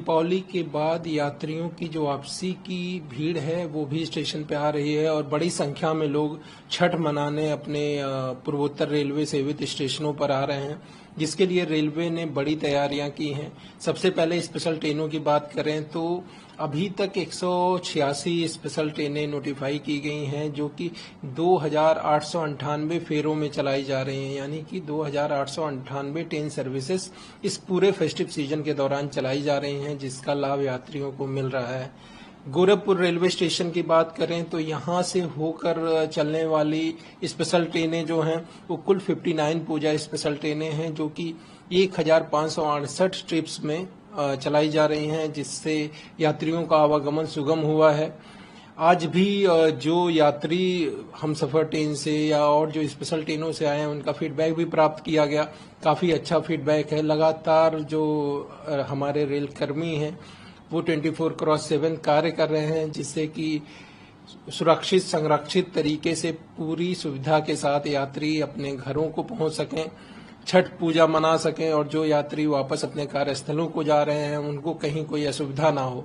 दीपावली के बाद यात्रियों की जो वापसी की भीड़ है वो भी स्टेशन पे आ रही है और बड़ी संख्या में लोग छठ मनाने अपने पूर्वोत्तर रेलवे सेवित स्टेशनों पर आ रहे हैं जिसके लिए रेलवे ने बड़ी तैयारियां की हैं सबसे पहले स्पेशल ट्रेनों की बात करें तो अभी तक एक स्पेशल ट्रेनें नोटिफाई की गई हैं जो कि दो फेरों में चलाई जा रही हैं यानी कि दो ट्रेन सर्विसेज इस पूरे फेस्टिव सीजन के दौरान चलाई जा रही हैं हैं जिसका लाभ यात्रियों को मिल रहा है गोरखपुर रेलवे स्टेशन की बात करें तो यहाँ से होकर चलने वाली स्पेशल ट्रेनें जो हैं वो कुल 59 पूजा स्पेशल ट्रेनें हैं जो कि एक हजार सौ अड़सठ ट्रिप्स में चलाई जा रही हैं जिससे यात्रियों का आवागमन सुगम हुआ है आज भी जो यात्री हम सफ़र ट्रेन से या और जो स्पेशल ट्रेनों से आए हैं उनका फीडबैक भी प्राप्त किया गया काफ़ी अच्छा फीडबैक है लगातार जो हमारे रेलकर्मी हैं वो 24 क्रॉस सेवन कार्य कर रहे हैं जिससे कि सुरक्षित संरक्षित तरीके से पूरी सुविधा के साथ यात्री अपने घरों को पहुंच सकें छठ पूजा मना सकें और जो यात्री वापस अपने कार्यस्थलों को जा रहे हैं उनको कहीं कोई असुविधा ना हो